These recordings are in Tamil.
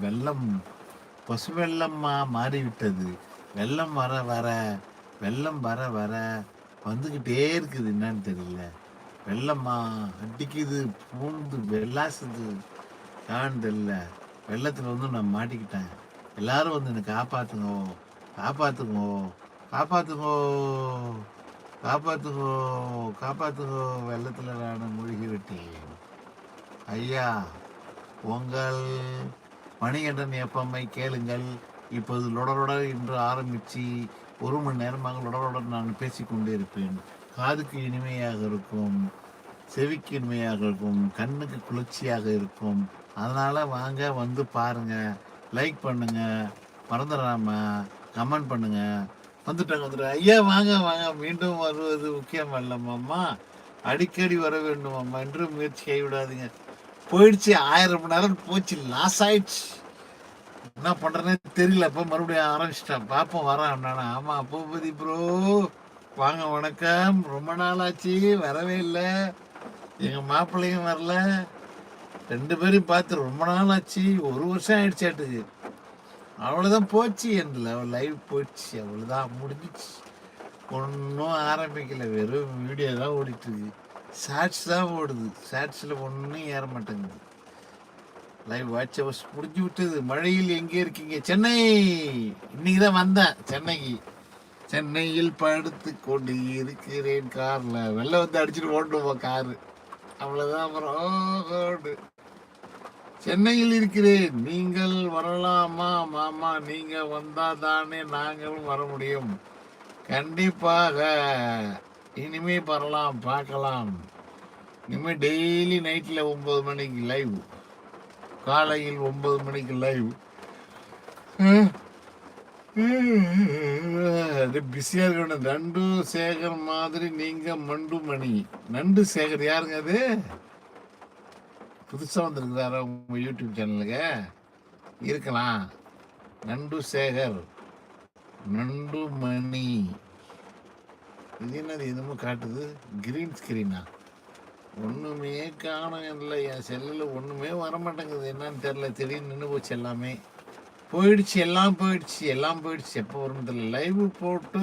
வெள்ளம் பசு வெள்ளம்மா மாறிவிட்டது. வெள்ளம் வர வர வெள்ளம் வர வர வந்துக்கிட்டே இருக்குது என்னன்னு தெரியல. வெள்ளம்மா அடிக்குது பூந்து வெள்ளாசுது. ஏன்னு தெரியல. வெள்ளத்தில் வந்து நான் மாட்டிக்கிட்டேன். எல்லாரும் வந்து என்னை காப்பாற்றுங்கோ காப்பாற்றுங்கோ காப்பாற்றுங்கோ காப்பாற்றுங்கோ காப்பாற்றுங்கோ வெள்ளத்தில் நான் மூழ்கி விட்டேன். ஐயா உங்கள் மணிகண்டன் எப்பம்மை கேளுங்கள். இப்போது லொடலொட என்று ஆரம்பித்து ஒரு மணி நேரமாக லொடலொட நான் பேசிக்கொண்டே இருப்பேன் காதுக்கு இனிமையாக இருக்கும் செவிக்கு இனிமையாக இருக்கும் கண்ணுக்கு குளிர்ச்சியாக இருக்கும். அதனால் வாங்க வந்து பாருங்கள் லைக் பண்ணுங்கள் மறந்துடாமல் கமெண்ட் பண்ணுங்கள் வந்துட்டாங்க வந்துட்டாங்க ஐயா வாங்க வாங்க. மீண்டும் வருவது முக்கியம் அல்லம்மா அடிக்கடி வர வேண்டும் அம்மா என்று முயற்சி கைவிடாதீங்க போயிடுச்சு ஆயிரம் மணி நேரம் போச்சு லாஸ் ஆயிடுச்சு. என்ன பண்றேனே தெரியல அப்போ மறுபடியும் ஆரம்பிச்சிட்டேன். பாப்போம் வரேன் நான் ஆமா பூபதி ப்ரோ வாங்க வணக்கம். ரொம்ப நாள் ஆச்சு வரவே இல்லை. எங்க மாப்பிள்ளையும் வரல. ரெண்டு பேரையும் பார்த்து ரொம்ப நாள் ஆச்சு ஒரு வருஷம் ஆயிடுச்சாட்டுக்கு அவ்வளோதான் போச்சு என் லைவ் போயிடுச்சு அவ்வளோதான் முடிஞ்சிச்சு. ஒன்றும் ஆரம்பிக்கல வெறும் வீடியோ தான் ஓடிட்டுருக்கு ஷார்ட்ஸ் தான் ஓடுது ஷார்ட்ஸில் ஒன்றும் ஏற மாட்டேங்குது. லைவ் வாட்ச் அவர்ஸ் முடிஞ்சு விட்டது. மழையில் எங்கே இருக்கீங்க? சென்னை! இன்னைக்கு தான் வந்தேன். சென்னைக்கு. சென்னையில் படுத்து கொண்டு இருக்கிறேன் காரில். வெள்ளம் வந்து அடிச்சுட்டு ஓட்டுவோம் காரு. அவ்வளோதான் அப்புறம். சென்னையில் இருக்கிறேன். நீங்கள் வரலாமா? மாமா நீங்கள் வந்தால் தானே நாங்களும் வர முடியும். கண்டிப்பாக. இனிமே வரலாம் பார்க்கலாம். இனிமேல் டெய்லி நைட்டில் ஒன்பது மணிக்கு லைவ் காலையில் ஒன்பது மணிக்கு லைவ் பிஸியா இருக்கணும் நண்டு சேகர் மாதிரி நீங்கள் மண்டு மணி. நண்டு சேகர் யாருங்க அது? புதுசாக வந்திருக்கிறாரா உங்கள் யூடியூப் சேனலுக்கு இருக்கலாம். நண்டு சேகர். நண்டு மணி. இது என்னது என்னமோ காட்டுது? கிரீன் ஸ்கிரீனா ஒன்றுமே காணும் இல்லை என் செல்லில் ஒன்றுமே வரமாட்டேங்குது. என்னன்னு தெரியல. திடீர்னு நின்று போச்சு எல்லாமே. போயிடுச்சு எல்லாம் போயிடுச்சு எல்லாம் போயிடுச்சு. எப்போ வரும் தெரியல. லைவ் போட்டு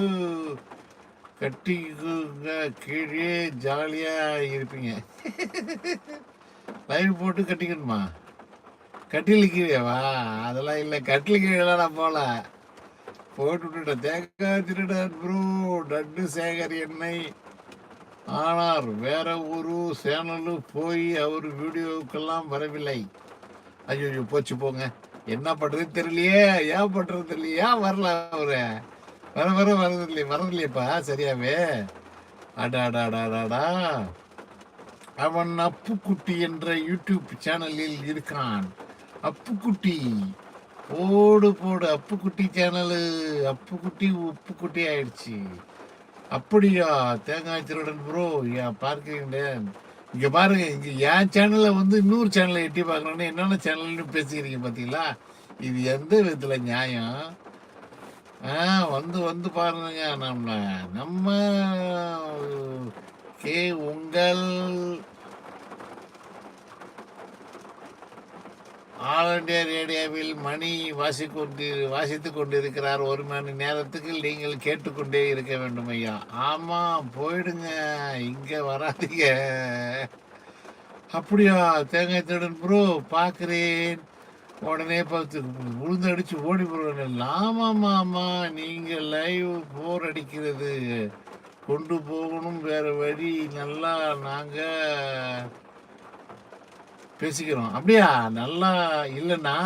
கட்டிக்குங்க. கீழே ஜாலியாக இருப்பீங்க. லைவ் போட்டு கட்டிக்கணுமா? கட்டில் கீழேவா? அதெல்லாம் இல்லை. கட்டில் கீழே நான் போகல. போட்டு விட்டுட்டேன் தேங்காய் திருடன் ப்ரோ டட்டு சேகர் என்னை ஆனார். வேற ஒரு சேனலு போய் அவர் வீடியோவுக்கெல்லாம் வரவில்லை. ஐயோ போச்சு போங்க. என்ன பண்றது தெரியலையே. ஏன் பண்றது தெரியலையே. ஏன் வரல அவரு? வர வர வரது இல்லையே. வரது இல்லையப்பா. சரியாவே. அடாடாடாடாடா. அவன் அப்புக்குட்டி என்ற யூடியூப் சேனலில் இருக்கான். அப்புக்குட்டி. போடு போடு. அப்புக்குட்டி சேனலு. அப்புக்குட்டி உப்புக்குட்டி ஆயிடுச்சு. அப்படியா? தேங்காய் திருடன் ப்ரோ ஏன் பார்க்கிறீங்களே? இங்கே பாருங்க இங்கே என் சேனலில் வந்து இன்னொரு சேனலை எட்டி பார்க்குறோன்னு என்னென்ன சேனல்னு பேசிக்கிறீங்க பார்த்தீங்களா? இது எந்த விதத்தில் நியாயம்? ஆ வந்து வந்து பாருங்க நம்ம நம்ம கே உங்கள் ஆல் இண்டியா ரேடியோவில் மணி வாசிக்கொண்டு வாசித்து கொண்டிருக்கிறார். ஒரு மணி நேரத்துக்கு நீங்கள் கேட்டுக்கொண்டே இருக்க வேண்டும் ஐயா. ஆமாம் போயிடுங்க. இங்கே வராதீங்க. அப்படியா தேங்காய் தேடன் ப்ரோ பார்க்குறேன். உடனே பார்த்து உளுந்து அடிச்சு ஓடி போடுவேன். ஆமாம் நீங்கள் லைவ் போர் அடிக்கிறது. கொண்டு போகணும் வேறு வழி. நல்லா நாங்கள் பேசிக்கிறோம். அப்படியா? நல்லா இல்லைண்ணா.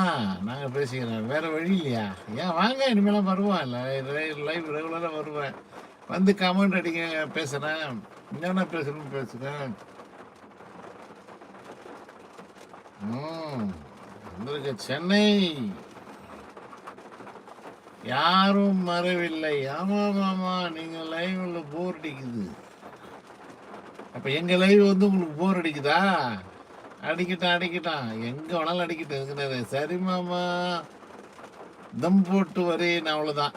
நாங்கள் பேசிக்கிறோம். வேற வழி இல்லையா? ஏன் வாங்க இனிமேலாம் வருவேன் லைவ் ரெகுலராக வருவேன். வந்து கமெண்ட் அடிங்க பேசுகிறேன் என்னென்ன பேசணும்னு பேசுகிறேன் ம் வந்திருக்க. சென்னை. யாரும் மறவில்லை ஆமாம் ஆமாம் நீங்க லைவில் போர் அடிக்குது. அப்போ எங்க லைவ் வந்து உங்களுக்கு போர் அடிக்குதா? அடிக்கிட்டான் அடிக்கிட்டான். எங்க வேணாலும் அடிக்கிட்டு இருக்கிறது சரி மாமா. தம் போட்டு வரேன் அவ்வளோதான்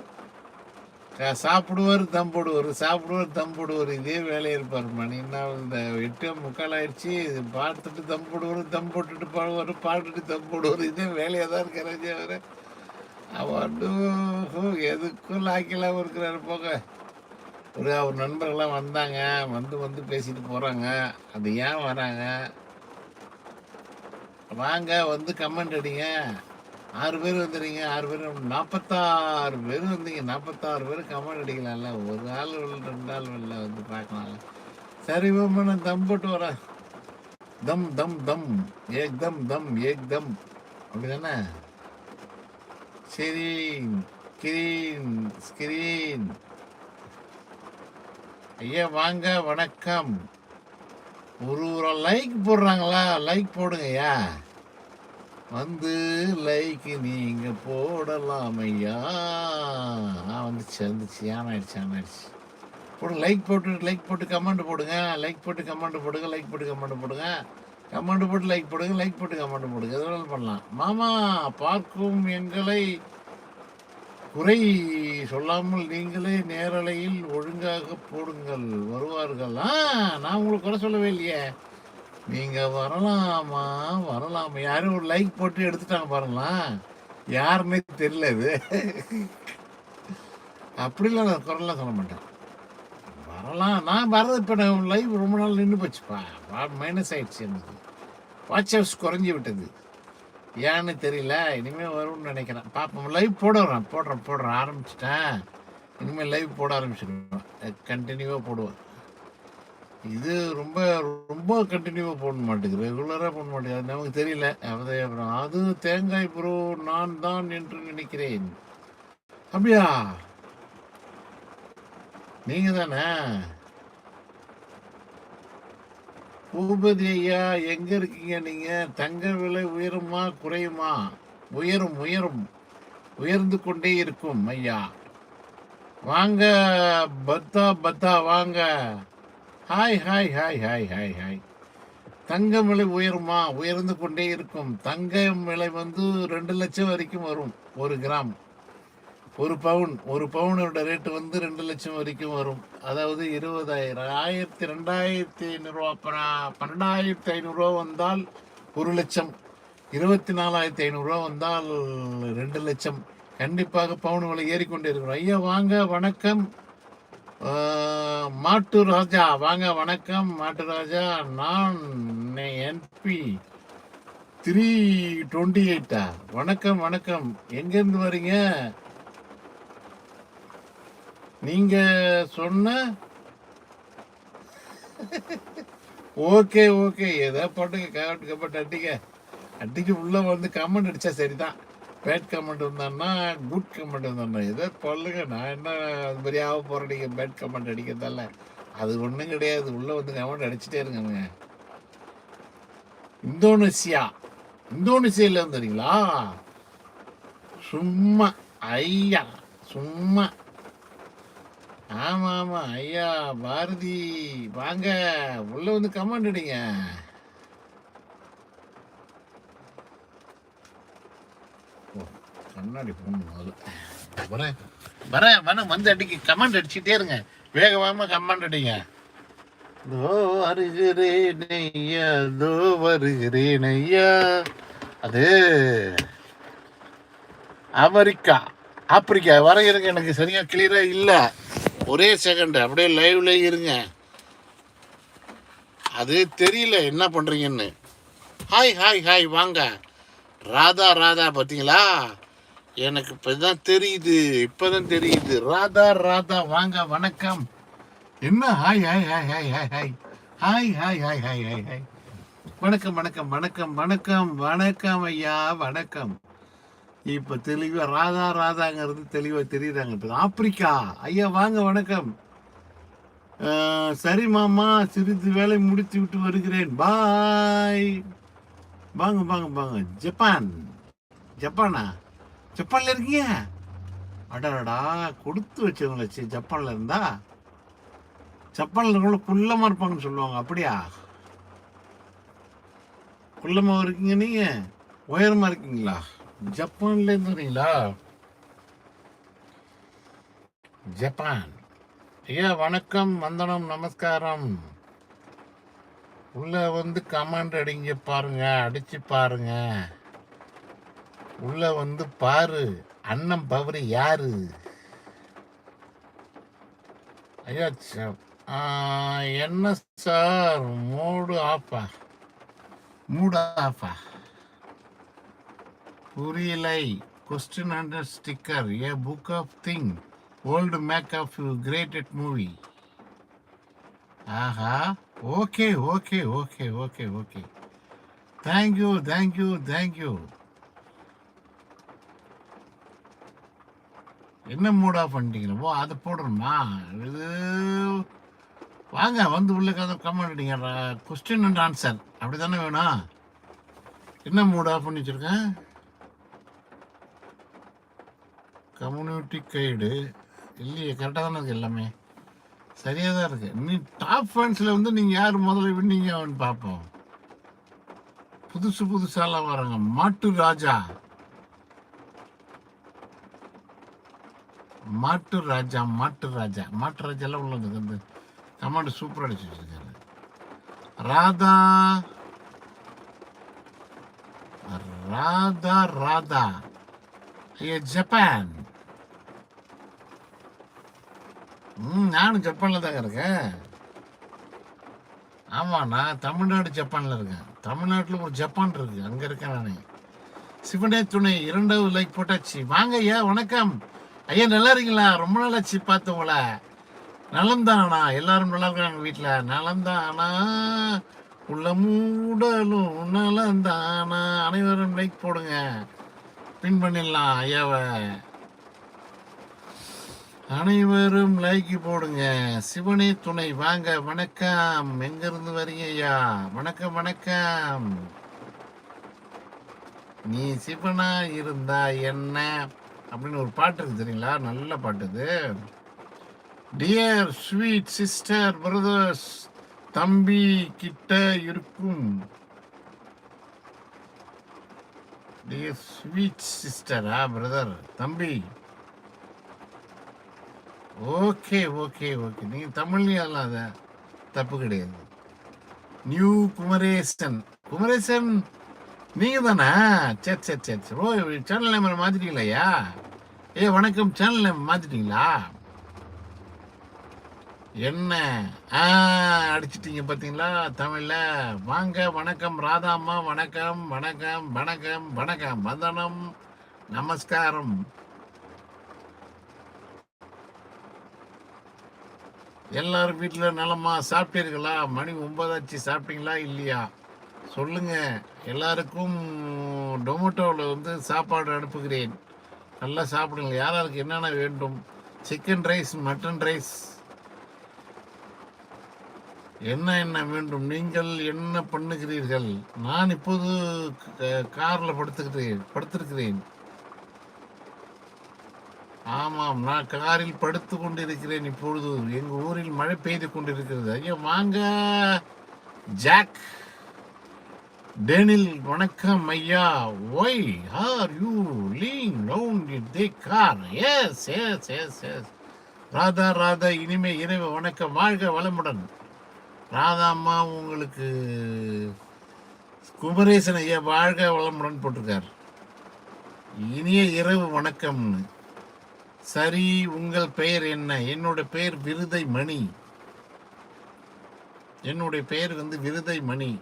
சாப்பிடுவார் தம் போடுவார் சாப்பிடுவார் தம் போடுவார். இதே வேலையை இருப்பார் மணி. இந்த எட்டு முக்கால் ஆயிடுச்சு. இது பார்த்துட்டு தம் போடுவார் தம் போட்டுட்டு பாடுவார் பாட்டுட்டு தம் போடுவார். இதே வேலையாக தான் இருக்கிறாஜி அவர். அவர் எதுக்கும் லாக்கிலாம் இருக்கிறாரு போக. ஒரு அவர் நண்பர்கள்லாம் வந்தாங்க. வந்து வந்து பேசிட்டு போகிறாங்க அது ஏன் வராங்க? வாங்க வந்து கமெண்ட் அடிங்க. ஆறு பேர் வந்துடுங்க ஆறு பேர் நாற்பத்தாறு பேர் வந்தீங்க நாற்பத்தாறு பேர் கமெண்ட் அடிக்கலாம்ல. ஒரு ஆள் ரெண்டு ஆள் வெளில வந்து பார்க்கலாம்ல. சரி மாமா நான் தம் போட்டு வரேன் தம் தம் தம். ஏக் தம் தம் ஏக் தம். அப்படிதானே? ஸ்கிரீன் கிரீன் ஸ்கிரீன் ஐயா வாங்க வணக்கம். ஒரு ஒரு லைக் போடுறாங்களா? லைக் போடுங்கய்யா. வந்து லைக் நீங்க போடலாம் ஐயா ஆ, வந்துச்சு வந்துச்சு. ஆன் ஆயிடுச்சு ஆன் ஆயிடுச்சு. போடு லைக் போட்டு லைக் போட்டு கமெண்ட் போடுங்க. லைக் போட்டு கமெண்ட் போடுங்க லைக் போட்டு கமெண்ட் போடுங்க. கமெண்ட் போட்டு லைக் போடுங்க லைக் போட்டு கமெண்ட் போடுங்க. எது பண்ணலாம். மாமா பார்க்கும் எங்களை குறை சொல்லாமல் நீங்களே நேரலையில் ஒழுங்காக போடுங்கள் வருவார்கள். ஆ நான் உங்களுக்கு குறை சொல்லவே இல்லையே. நீங்கள் வரலாமா? வரலாமா? யாரும் ஒரு லைக் போட்டு எடுத்துட்டாங்க பாருங்களா. யாருன்னே தெரியல இது. அப்படிலாம் நான் குரலாம் சொல்ல மாட்டேன். வரலாம். நான் வரது இப்போ நான் லைவ் ரொம்ப நாள் நின்று போச்சுப்பா. மைனஸ் ஆயிடுச்சு எனக்கு. வாட்ச் ஹவுஸ் குறைஞ்சி விட்டது. ஏன்னு தெரியல. இனிமேல் வரும்னு நினைக்கிறேன். பார்ப்போம் லைவ் போடுறேன். போடுறேன் போடுறேன். ஆரம்பிச்சிட்டேன். இனிமேல் லைவ் போட ஆரம்பிச்சிடுவேன் கண்டினியூவாக போடுவேன். இது ரொம்ப ரொம்ப கண்டினியூவாக போட மாட்டேங்குது. ரெகுலராக போட மாட்டேங்குது. நமக்கு தெரியல. அது அப்புறம் அது தேங்காய் ப்ரோ நான் தான் என்று நினைக்கிறேன். அப்படியா? நீங்கள் தானே பூபதி ஐயா எங்க இருக்கீங்க நீங்க? தங்க விலை உயருமா குறையுமா? உயரும் உயரும். உயர்ந்து கொண்டே இருக்கும் ஐயா. வாங்க பத்தா பத்தா வாங்க. Hi hi hi hi hi hi. தங்கம் விலை உயருமா? உயர்ந்து கொண்டே இருக்கும். தங்கம் விலை வந்து ரெண்டு லட்சம் வரைக்கும் வரும் ஒரு கிராம். ஒரு பவுன் ஒரு பவுனோட ரேட்டு வந்து ரெண்டு லட்சம் வரைக்கும் வரும். அதாவது இருபதாயிரம். ஆயிரத்தி ரெண்டாயிரத்தி ஐநூறுரூவா பன்னெண்டாயிரத்தி ஐநூறுரூவா வந்தால் ஒரு லட்சம். இருபத்தி நாலாயிரத்தி ஐநூறுரூவா வந்தால் ரெண்டு லட்சம். கண்டிப்பாக பவுன் விலை ஏறிக்கொண்டே இருக்கிறோம். ஐயா வாங்க வணக்கம். மாட்டு ராஜா வாங்க வணக்கம். மாட்டு ராஜா நான் என்பி த்ரீ டுவெண்ட்டி எயிட்டா வணக்கம் வணக்கம். எங்கேருந்து வரீங்க? நீங்க சொன்ன ஓகே ஓகே. ஏதோ போட்டுங்க கமெண்ட் கமெண்ட் அடிக்க. அட்டிக்கு உள்ளே வந்து கமெண்ட் அடித்தா சரி தான் பேட் கமெண்ட் இருந்தான்னா குட் கமெண்ட் இருந்தான்னா ஏதோ சொல்லுங்க நான் என்ன அது மாதிரி ஆக போகிறேன் நீங்கள் பேட் கமெண்ட் அடிக்கிறதால. அது ஒன்றும் கிடையாது. உள்ளே வந்து கமெண்ட் அடிச்சுட்டே இருங்க இந்தோனேசியா. இந்தோனேஷியாவில் வந்துறீங்களா சும்மா ஐயா சும்மா. ஆமா ஆமா ஐயா பாரதி. வாங்க உள்ள வந்து கமெண்ட் அடிங்க ஓ, கண்ணாடி போடணும் முதல்ல. வரேன். வரேன் வரேன். வந்து அடிக்க கமெண்ட் அடிச்சுட்டே இருங்க. வேகமாக கமெண்ட் அடிங்க. தோ வருகிறேன் ஐயா. தோ வருகிறேன் ஐயா. அது அமெரிக்கா. ஆப்பிரிக்கா. வரைகிறதுக்கு எனக்கு சரியா கிளியரா இல்லை. ஒரே செகண்ட் அப்படியே லைவ்ல இருங்க. அது தெரியல என்ன பண்ணுறீங்கன்னு ஹாய் ஹாய் ஹாய் வாங்க. ராதா ராதா பார்த்தீங்களா? எனக்கு இப்போ தான் தெரியுது. இப்பதான் தெரியுது. ராதா ராதா வாங்க. வணக்கம். என்ன? Hi hi hi hi hi hi hi hi hi hi hi hi வணக்கம் வணக்கம் வணக்கம் வணக்கம். வணக்கம் ஐயா. வணக்கம். இப்போ தெளிவா ராதா ராதாங்கிறது தெளிவாக தெரியுறாங்க இப்போ ஆப்பிரிக்கா. ஐயா வாங்க வணக்கம். சரி மாமா சிறிது வேலை முடித்து விட்டு வருகிறேன். பாய். வாங்க வாங்க வாங்க. ஜப்பான். ஜப்பானா? ஜப்பானில் இருக்கீங்க? அடடா கொடுத்து வச்சவங்கள ஜப்பானில் இருந்தா? ஜப்பானில் இருக்கவங்க குள்ளமாக இருப்பாங்கன்னு சொல்லுவாங்க அப்படியா? குள்ளமாக இருக்கீங்க நீங்கள் உயரமாக இருக்கீங்களா? ஜப்பான்ல இருந்துறீங்களா ஜப்பான். ஐயா வணக்கம் வந்தனம் நமஸ்காரம். உள்ள வந்து கமாண்ட் அடிங்க பாருங்க அடிச்சு பாருங்க. உள்ள வந்து பாரு அண்ணன் பவரு யாரு? ஐயா என்ன சார் மூடு ஆஃபா மூடு ஆஃபா புரியலை. Question under sticker a book of thing old make of you created movie Aha okay okay okay okay okay thank you thank you thank you என்ன மூட் ஆஃப் பண்ணிட்டீங்களா? ஓ அதை போடணுமா? இது வாங்க வந்து உள்ள கதை கமெண்ட் அடிங்க. கொஸ்டின் அண்ட் ஆன்சர் அப்படி தானே வேணும்? என்ன மூட் ஆஃப் பண்ணி வச்சுருக்கேன் கம்யூனிட்டி கைடு. இல்லையே கரெக்டாக தானே இருக்குது எல்லாமே? சரியாக தான் இருக்குது நீ டாப் ஃபேன்ஸில் வந்து நீங்கள் யார் முதல்ல வின்னீங்க அவன் பார்ப்போம். புதுசு புதுசாலாம் வராங்க மாட்டு ராஜா. மாட்டு ராஜா மாட்டு ராஜா. மாட்டு ராஜா எல்லாம் உள்ளது வந்து கமாண்டு சூப்பராக அடிச்சு வச்சிருக்காரு. ராதா. ராதா ராதா. ஐயா ஜப்பான். ம் நானும் ஜப்பானில் தாங்க இருக்கேன். ஆமாம் நான் தமிழ்நாடு ஜப்பானில் இருக்கேன். தமிழ்நாட்டில் ஒரு ஜப்பான் இருக்கு அங்கே இருக்கேன் நான். சிவனே துணை இரண்டாவது லைக் போட்டாச்சு. வாங்க ஐயா வணக்கம். ஐயா நல்லா இருக்கீங்களா? ரொம்ப நாளாச்சு பார்த்தவங்கள அண்ணா எல்லாரும் நல்லா இருக்காங்க வீட்டில் நலம்தானா? உள்ள மூடலும் நலம்தானா? அனைவரும் லைக் போடுங்க. பின் பண்ணிடலாம் ஐயாவை. அனைவரும் லைக் போடுங்க. சிவனே துணை. வாங்க வணக்கம். எங்க இருந்து வணக்கம் வணக்கம். நீ சிவனா இருந்தா என்ன? அப்படின்னு ஒரு பாட்டு இருக்கு தெரியுங்களா? நல்ல பாட்டு இது. டியர் ஸ்வீட் சிஸ்டர் பிரதர்ஸ் தம்பி கிட்ட இருக்கும். டியர் ஸ்வீட் சிஸ்டரா பிரதர் தம்பி. Okay okay okay. நீங்கள் தமிழ்லையும் அல்லாத தப்பு கிடையாது. நியூ குமரேசன். குமரேசன் நீங்க தானே? சரி சரி சரி சரி. ஓ சேனல் நேம் மாத்திட்டீங்களாயா ஏ வணக்கம். சேனல் நேம் மாத்திட்டீங்களா? என்ன? ஆ அடிச்சிட்டீங்க பார்த்தீங்களா தமிழில். வாங்க வணக்கம். ராதாம்மா வணக்கம் வணக்கம் வணக்கம் வணக்கம் வந்தனம் நமஸ்காரம். எல்லாரும் வீட்டில் நலமா சாப்பிட்டீர்களா? மணி ஒன்பதாச்சு சாப்பிட்டீங்களா இல்லையா? சொல்லுங்க. எல்லாருக்கும் டொமேட்டோவில் வந்து சாப்பாடு அனுப்புகிறேன். நல்லா சாப்பிடுங்க. யாராருக்கு என்னென்ன வேண்டும்? Chicken rice mutton rice. என்ன என்ன வேண்டும்? நீங்கள் என்ன பண்ணுகிறீர்கள்? நான் இப்போது காரில் படுத்துக்கிறேன் படுத்திருக்கிறேன். ஆமாம் நான் காரில் படுத்து கொண்டிருக்கிறேன் இப்பொழுது. எங்கள் ஊரில் மழை பெய்து கொண்டிருக்கிறது. ஐயா வாங்க. ஜாக். டெனில் வணக்கம் ஐயா. Why are you leaning round the car yes yes yes yes Radha Radha இனிமே இறைவ வணக்கம். வாழ்க வளமுடன். ராதா அம்மா உங்களுக்கு குமரேசன் ஐயா வாழ்க வளமுடன் போட்டிருக்கார். இனிய இரவு வணக்கம்னு. சரி உங்கள் பெயர் என்ன? என்னோட பெயர் விருதை மணி என்னுடைய பெயர் வந்து விருதை மணி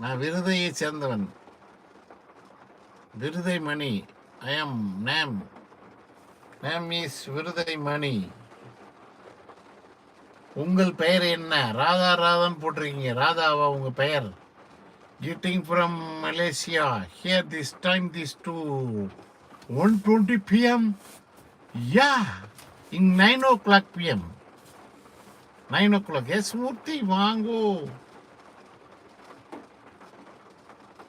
நான் விருதையை சேர்ந்தவன். Virudhai Mani I am name name is Virudhai Mani உங்கள் பெயர் என்ன? ராதா ராதான் போட்டிருக்கீங்க. ராதாவா உங்கள் பெயர்? Getting from Malaysia here this time this two one twenty PM yeah இங் nine o'clock PM nine o'clock yes Murthy வாங்கோ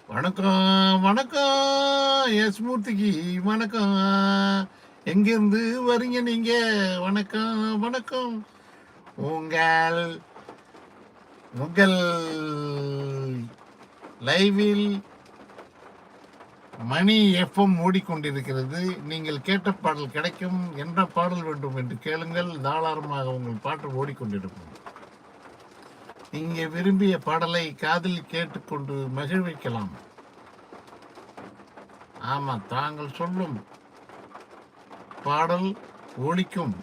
வணக்கம் வணக்கம். எஸ் மூர்த்திக்கு வணக்கம். எங்கேருந்து வரீங்க நீங்கள் வணக்கம் வணக்கம். உங்கள் உங்கள் லைவில் மணி எஃப்எம் ஓடிக்கொண்டிருக்கிறது. நீங்கள் கேட்ட பாடல் கிடைக்கும். என்ன பாடல் வேண்டும் என்று கேளுங்கள். தாராளமாக உங்கள் பாட்டு ஓடிக்கொண்டிருக்கும். இங்கே விரும்பிய பாடலை காதில் கேட்டுக்கொண்டு மகிழ்விக்கலாம். ஆமா தாங்கள் சொல்லும் பாடல் ஒலிக்கும்.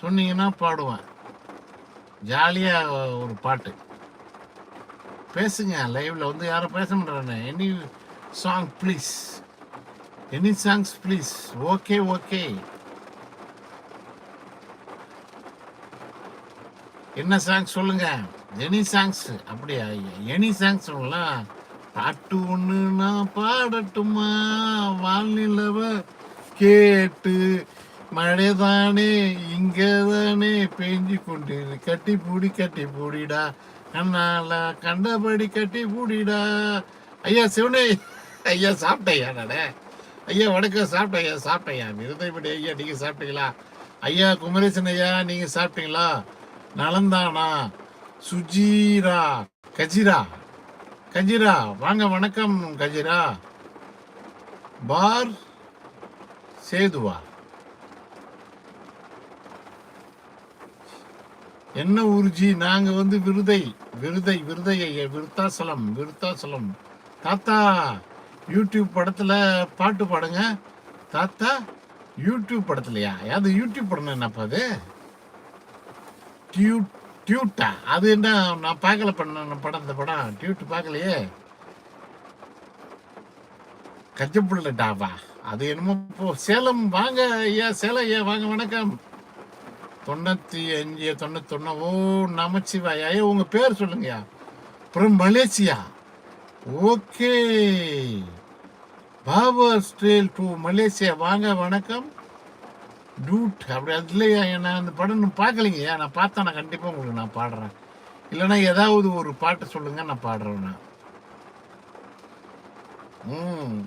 சொன்னீங்கன்னா பாடுவேன். ஜாலியா ஒரு பாட்டு. பேசுங்க லைவ்ல வந்து யாரும் பேச மாட்டாங்க any song please any songs please okay okay என்ன சாங்ஸ் சொல்லுங்க? எனி சாங்ஸ் அப்படியா? எனி சாங்ஸ் சொல்லலாம் பாட்டு ஒன்று நான் பாடட்டுமா? வானிலவ கேட்டு மழைதானே இங்கதானே பெஞ்சு கொண்டு கட்டி பூடி கட்டி பூடிடா. கண்ணால கண்டபடி கட்டி பூடிடா. ஐயா சிவனே. ஐயா சாப்பிட்டையா நானே. ஐயா வணக்கம் சாப்பிட்டேன் ஐயா சாப்பிட்டேன் ஐயா. விருதைப்படி ஐயா நீங்க சாப்பிட்டீங்களா? ஐயா குமரேசன் ஐயா நீங்க சாப்பிட்டீங்களா? நலந்தானா. சுஜீரா கஜிரா. கஜிரா வாங்க வணக்கம் கஜிரா. பார் சேதுவா. என்ன ஊர்ஜி நாங்க வந்து விருதை விருதை விருதை ஐயா விருத்தாசலம் விருத்தாசலம். தாத்தா யூடியூப் படத்தில் பாட்டு பாடுங்க. தாத்தா யூடியூப் படத்துலையா? அது யூடியூப் படம் என்னப்பா அது? டியூ டியூட்டா? அது என்ன நான் பார்க்கல பண்ண படம் இந்த படம். டியூட் பார்க்கலையே. கஜப்புள்ளடாவா அது என்னமோ இப்போ சேலம் வாங்க ஐயா சேலம் ஐயா வாங்க வணக்கம். தொண்ணூத்தி அஞ்சு தொண்ணூத்தொன்னு ஓ நமச்சிவாய்? ஐயா உங்கள் பேர் சொல்லுங்கய்யா. அப்புறம் மலேசியா. ஓகே. பாபர் ஸ்டேல் டு மலேசியா வாங்க வணக்கம். டூட் அப்படி அது இல்லையா? நான் அந்த படம் இன்னும் பார்க்கலைங்கய்யா நான் பார்த்தா நான் கண்டிப்பாக உங்களுக்கு நான் பாடுறேன். இல்லைன்னா ஏதாவது ஒரு பாட்டு சொல்லுங்க நான் பாடுறேன் நான். ம்.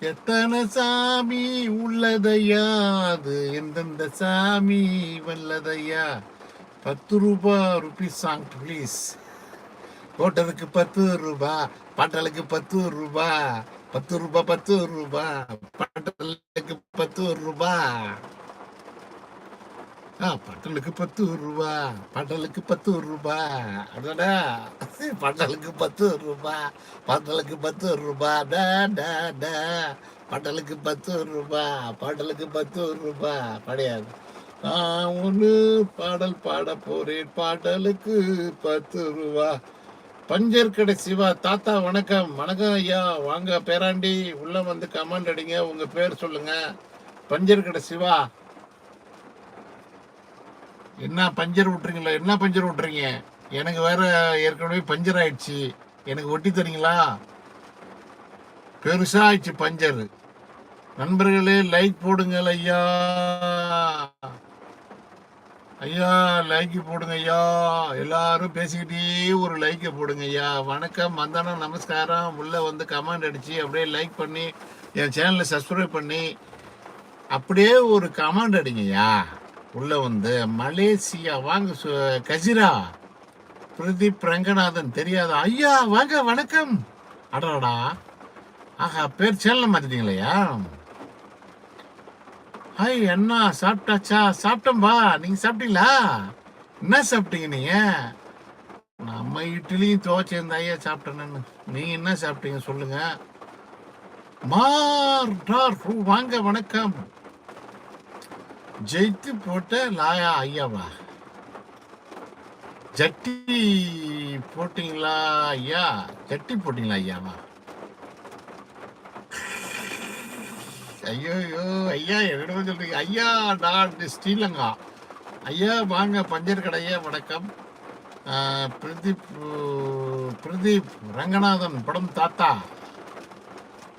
எத்தனை சாமி உள்ளதையா அது எந்தெந்த சாமி வல்லதையா? பத்து ரூபா ருபீஸ் சாங் ப்ளீஸ் ஹோட்டலுக்கு பத்து ரூபா பாட்டலுக்கு பத்து ரூபா. பத்து ரூபா பத்து ரூபா. பட்டலுக்கு பத்து ரூபா. ஆ பட்டலுக்கு பத்து ரூபா. பட்டலுக்கு பத்து ரூபா. அடடா. பட்டலுக்கு பத்து ரூபா. பட்டலுக்கு பத்து ரூபா. டா டா டா. பட்டலுக்கு பத்து ரூபா. பாடலுக்கு பத்து ரூபா. கிடையாது. நான் ஒன்று பாடல் பாட போறேன். பாடலுக்கு பத்து ரூபா. பஞ்சர் கடை சிவா தாத்தா வணக்கம். வணக்கம் ஐயா. வாங்க பேராண்டி. உள்ள வந்து கமெண்ட் அடிங்க. உங்க பேர் சொல்லுங்க. பஞ்சர் கடை சிவா. என்ன பஞ்சர் விட்டுறீங்களா என்ன பஞ்சர் விட்டுறீங்க எனக்கு வேற ஏற்கனவே பஞ்சர் ஆயிடுச்சு. எனக்கு ஒட்டி தரீங்களா? பெருசா ஆயிடுச்சு பஞ்சர். நண்பர்களே லைக் போடுங்கள் ஐயா. ஐயா லைக்கு போடுங்க ஐயா. எல்லாரும் பேசிக்கிட்டே ஒரு லைக்கை போடுங்க ஐயா. வணக்கம் வந்தானம் நமஸ்காரம். உள்ளே வந்து கமெண்ட் அடித்து அப்படியே லைக் பண்ணி என் சேனலை சப்ஸ்கிரைப் பண்ணி அப்படியே ஒரு கமெண்ட் அடிங்கய்யா உள்ளே வந்து மலேசியா வாங்க சு- கஜிரா. பிரதீப் ரங்கநாதன் தெரியாத? ஐயா வாங்க வணக்கம். அடடா ஆஹா பேர் சேனலை மாத்திட்டீங்களையா ஹாய் அண்ணா சாப்பிட்டாச்சா? சாப்பிட்டோம்பா நீங்க சாப்பிட்டீங்களா? என்ன சாப்பிட்டீங்க நீங்க? நம்ம இட்லியும் துவச்சி இருந்த ஐயா சாப்பிட்டேன்னு. நீங்க என்ன சாப்பிட்டீங்க சொல்லுங்க. மார் டார் வாங்க வணக்கம். ஜெயித்து போட்ட லாயா ஐயாவா? ஜட்டி போட்டிங்களா ஐயா? ஜட்டி போட்டிங்களா ஐயாவா? ஐயோ ஐயோ ஐயா என்னிடம் சொல்றீங்க. ஐயா நான் ஸ்ரீலங்கா. ஐயா வாங்க பஞ்சர் கடையா வணக்கம். பிரதீப் பிரதீப் ரங்கநாதன் படம் தாத்தா.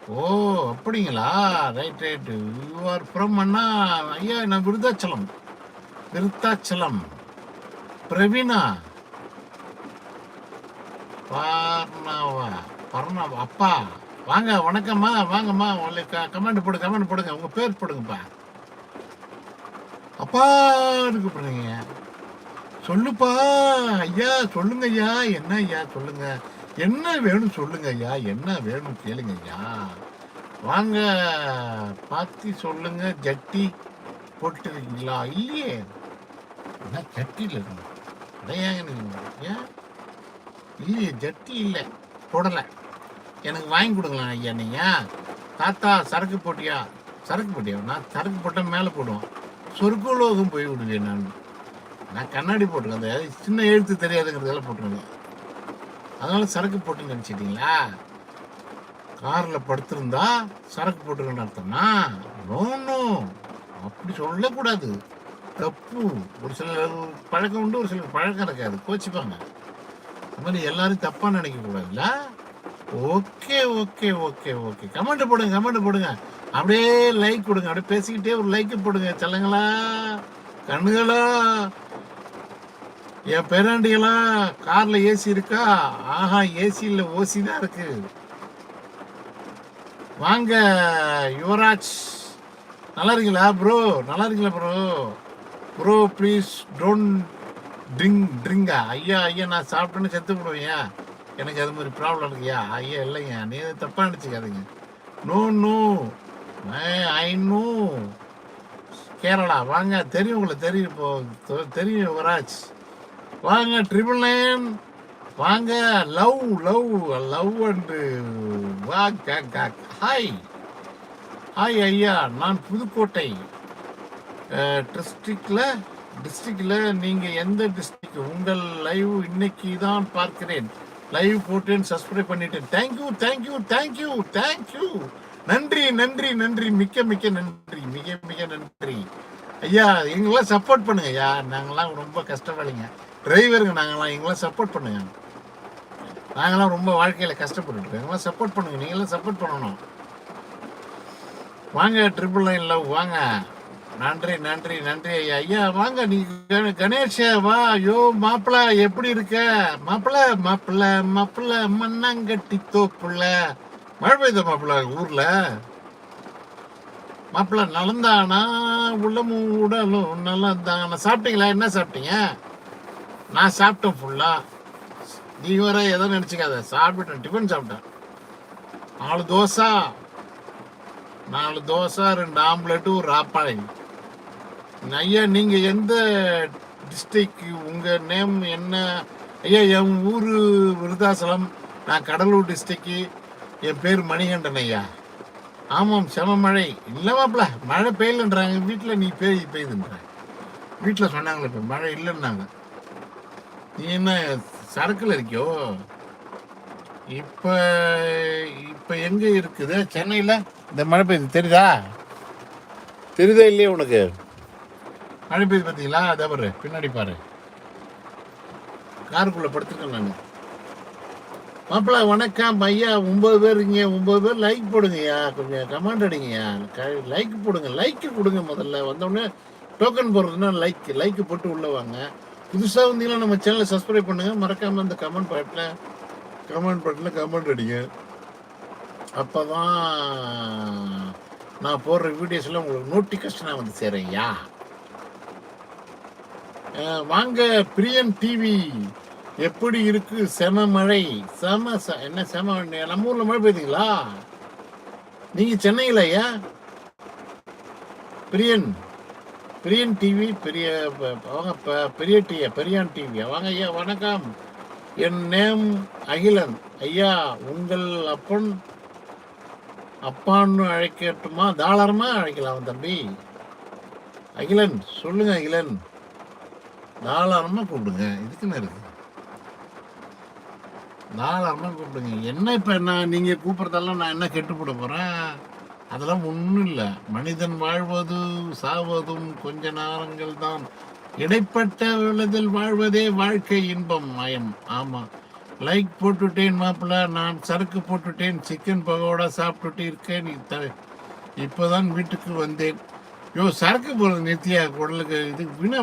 ஓ அப்படிங்களா? Right right you are from அண்ணா. ஐயா நான் விருதாச்சலம்? விருத்தாச்சலம். பிரவீனா? பர்ணாவா. பர்ணாவா அப்பா. வாங்க வணக்கம்மா வாங்கம்மா உங்களுக்கு கமெண்ட் போடு கமெண்ட் போடுங்க உங்க பேர் போடுங்கப்பா. அப்பான்னு கூப்பிடுறீங்க. சொல்லுப்பா ஐயா சொல்லுங்க ஐயா என்ன ஐயா சொல்லுங்க. என்ன வேணும் சொல்லுங்க ஐயா என்ன வேணும் கேளுங்க ஐயா. வாங்க பார்த்து சொல்லுங்க ஜட்டி போட்டுருக்கீங்களா இல்லையே. என்ன ஜட்டியில் இருக்கணும்? அடையாங்க நீங்கள் ஏன் இல்லையே ஜட்டி இல்லை போடலை. எனக்கு வாங்கி கொடுங்களா ஐயா நீங்கள் தாத்தா சரக்கு போட்டியா? சரக்கு போட்டியா? நான் சரக்கு போட்டால் மேலே போடுவோம் சொர்க்கலோகம் போய் விடுவேன் நான். நான் கண்ணாடி போட்டிருக்கேன். அந்த சின்ன எழுத்து தெரியாதுங்கிறதெல்லாம் போட்டிருக்கேன். அதனால சரக்கு போட்டு நினச்சிட்டிங்களா? காரில் படுத்திருந்தா சரக்கு போட்டுருக்கேன்னு அர்த்தம்னா நோ அப்படி சொல்லக்கூடாது. தப்பு. ஒரு சிலர் பழக்கம் உண்டு ஒரு சிலர் பழக்கம் இருக்காது. கோச்சிப்பாங்க. அது மாதிரி எல்லாரும் தப்பாக நினைக்கக்கூடாதுல்ல? Okay okay okay okay. Comment போடுங்க கமெண்ட் போடுங்க. அப்படியே லைக் கொடுங்க. அப்படியே பேசிக்கிட்டே ஒரு லைக் போடுங்க செல்லங்களா. கண்ணுகளா. என் பேராண்டிகளா கார்ல ஏசி இருக்கா? ஆஹா ஏசி இல்ல ஓசி தான் இருக்கு. வாங்க யுவராஜ். நல்லா இருக்கீங்களா ப்ரோ நல்லா இருக்கீங்களா bro bro please don't drink ட்ரிங்கா ஐயா ஐயா நான் சாப்பிட்டேன்னு செத்து போடுவேன் எனக்கு அது மாதிரி ப்ராப்ளம் இருக்குயா ஐயா இல்லைங்க. நீ தப்பாக நினச்சிக்காதீங்க. No no. I know Kerala வாங்க. தெரியும் உங்களுக்கு தெரியும் இப்போ. தெரியும் யுவராஜ். வாங்க ட்ரிபிள் நைன் வாங்க லவ் லவ் லவ் அண்டு வா ஹாய். ஹாய் ஐயா. நான் புதுக்கோட்டை. டிஸ்ட்ரிக்டில் டிஸ்ட்ரிக்டில் நீங்கள் எந்த டிஸ்ட்ரிக்ட்? உங்கள் லைவ் இன்னைக்கு தான் பார்க்கிறேன். லைவ் போட்டேன் சப்ஸ்கிரைப் பண்ணிட்டேன் தேங்க்யூ தேங்க்யூ தேங்க்யூ தேங்க்யூ நன்றி நன்றி நன்றி. மிக்க மிக்க நன்றி. மிக மிக நன்றி. ஐயா எங்களாம் சப்போர்ட் பண்ணுங்க ஐயா. நாங்களாம் ரொம்ப கஷ்டப்படலைங்க. டிரைவருங்க நாங்களாம் எங்களாம் சப்போர்ட் பண்ணுங்க? நாங்களாம் ரொம்ப வாழ்க்கையில் கஷ்டப்பட்டுருக்கோம் எங்களாம் சப்போர்ட் பண்ணுங்க? நீங்களாம் சப்போர்ட் பண்ணணும். வாங்க ட்ரிபிள் நைன் லவ் வாங்க. நன்றி நன்றி நன்றி. ஐயா ஐயா வாங்க நீ கண- கணேஷ் வா. ஐயோ மாப்பிள எப்படி இருக்க? மாப்பிள மாப்பிள மாப்பிள மண்ணாங்கட்டி தோப்புள்ள மழை பெய்த மாப்பிள ஊர்ல? மாப்பிள நலந்தானா? உள்ளமும் உடலும் நலந்தானா? சாப்பிட்டீங்களா? என்ன சாப்பிட்டீங்க? நான் சாப்பிட்டேன் ஃபுல்லா நீ வர எதோ நினச்சிக்காத. சாப்பிட்டேன் டிஃபன் சாப்பிட்டேன். நாலு தோசை. நாலு தோசை ரெண்டு ஆம்லெட்டு ஒரு ராப்பாளை ஐயா நீங்க எந்த டிஸ்ட்ரிக் உங்க நேம் என்ன? ஐயா என் ஊர் விருதாசலம். நான் கடலூர் டிஸ்ட்ரிக்கு என் பேர் மணிகண்டன் ஐயா. ஆமாம் செம மழை இல்லை மழை பெய்யலன்றாங்க. வீட்டில் நீ பெய் பெய்யுதுன்ற. வீட்டில் சொன்னாங்களே இப்போ மழை இல்லைன்னாங்க. நீ என்ன சரக்கில் இருக்கியோ? இப்போ இப்போ எங்கே இருக்குது? சென்னையில்? இந்த மழை பெய்யுது தெரியுதா? தெரியுதா இல்லையா உனக்கு? அனுப்பியது பார்த்தீங்களா? அதே பாரு பின்னாடி பாரு. காருக்குள்ளே படுத்துருக்கேன் நான். மாப்பிள்ள வணக்கம் ஐயா ஒம்பது பேர் இருக்கீங்க ஒம்பது பேர் லைக் போடுங்கய்யா கொஞ்சம் கமெண்ட் அடிங்கய்யா. லைக் போடுங்க லைக்கு கொடுங்க முதல்ல. வந்தோடனே டோக்கன் போடுறதுன்னா லைக் லைக் போட்டு உள்ளே வாங்க. புதுசாக வந்தீங்கன்னா நம்ம சேனலை சப்ஸ்கிரைப் பண்ணுங்கள் மறக்காமல் அந்த கமெண்ட் பட்டில் கமெண்ட் பட்டில் கமெண்ட் அடிங்க. அப்பதான் நான் போடுற வீடியோஸ்லாம் உங்களுக்கு நோட்டிஃபிகேஷனாக வந்து சேரும் வாங்க பிரியன் டிவி எப்படி இருக்கு செம மழை செம ச- என்ன செம நம்ம ஊர்ல மழை பெய்யுதுங்களா? நீங்க சென்னையில் ஐயா? பிரியன். பிரியன் டிவி பெரிய வாங்க பெரிய டிவி பெரியான் டிவி வாங்க ஐயா வணக்கம். என் நேம் அகிலன். ஐயா உங்கள் அப்பன் அப்பான்னு அழைக்கட்டுமா? தாராளமா அழைக்கலாம் தம்பி. அகிலன் சொல்லுங்க அகிலன். தாராளமா கூப்பிடுங்க. இதுக்குன்னு இருக்குது தாராளமா கூப்பிடுங்க. என்ன இப்போ என்ன நீங்கள் கூப்பிட்றதெல்லாம் நான் என்ன கெட்டு போட போகிறேன் அதெல்லாம் ஒன்றும் இல்லை. மனிதன் வாழ்வது சாவதும் கொஞ்ச நேரங்கள் தான். இடைப்பட்ட உள்ளதில் வாழ்வதே வாழ்க்கை இன்பம் மயம். ஆமாம் லைக் போட்டுட்டேன் மாப்பிள்ள நான் சரக்கு போட்டுட்டேன் சிக்கன் பகோடா சாப்பிட்டுட்டு இருக்கேன் த இப்போதான் வீட்டுக்கு வந்தேன். யோ சரக்கு போடுறது நித்யா குடலுக்கு இது வீணா